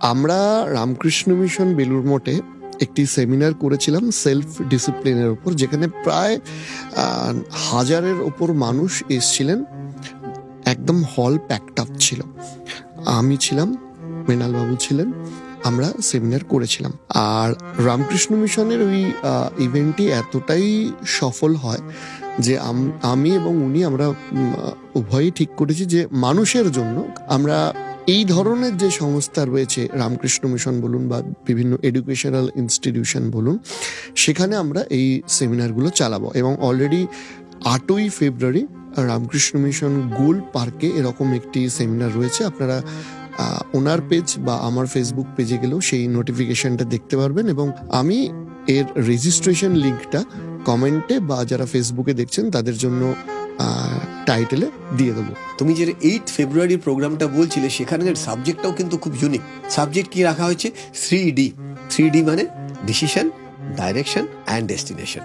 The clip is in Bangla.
আমরা রামকৃষ্ণ মিশন বেলুর মঠে একটি সেমিনার করেছিলাম সেলফ ডিসিপ্লিনের উপর, যেখানে প্রায় হাজারের ওপর মানুষ এসছিলেন। একদম হল প্যাকড আপ ছিল। আমি ছিলাম মৃণালবাবু ছিলেন, আমরা সেমিনার করেছিলাম। আর রামকৃষ্ণ মিশনের ওই ইভেন্টটি এতটাই সফল হয় যে আম- এবং উনি আমরা উভয়ই ঠিক করেছি যে মানুষের জন্য আমরা এই ধরনের যে সংস্থা রয়েছে, রামকৃষ্ণ মিশন বলুন বা বিভিন্ন এডুকেশনাল ইনস্টিটিউশন বলুন, সেখানে আমরা এই সেমিনারগুলো চালাবো এবং অলরেডি আটই ফেব্রুয়ারি রামকৃষ্ণ মিশন গোল পার্কে এরকম একটি সেমিনার রয়েছে। আপনারা ওনার পেজ বা আমার ফেসবুক পেজে গেলেও সেই নোটিফিকেশনটা দেখতে পারবেন এবং আমি এর রেজিস্ট্রেশন লিঙ্কটা কমেন্টে বা যারা ফেসবুকে দেখছেন তাদের জন্য টাইটেলে দিয়ে দেবো। তুমি যে এইট ফেব্রুয়ারির প্রোগ্রামটা বলছিলে, সেখানের সাবজেক্টটাও কিন্তু খুব ইউনিক সাবজেক্ট কি রাখা হয়েছে? থ্রি ডি থ্রি ডি মানে ডিসিশন ডাইরেকশন অ্যান্ড ডেস্টিনেশন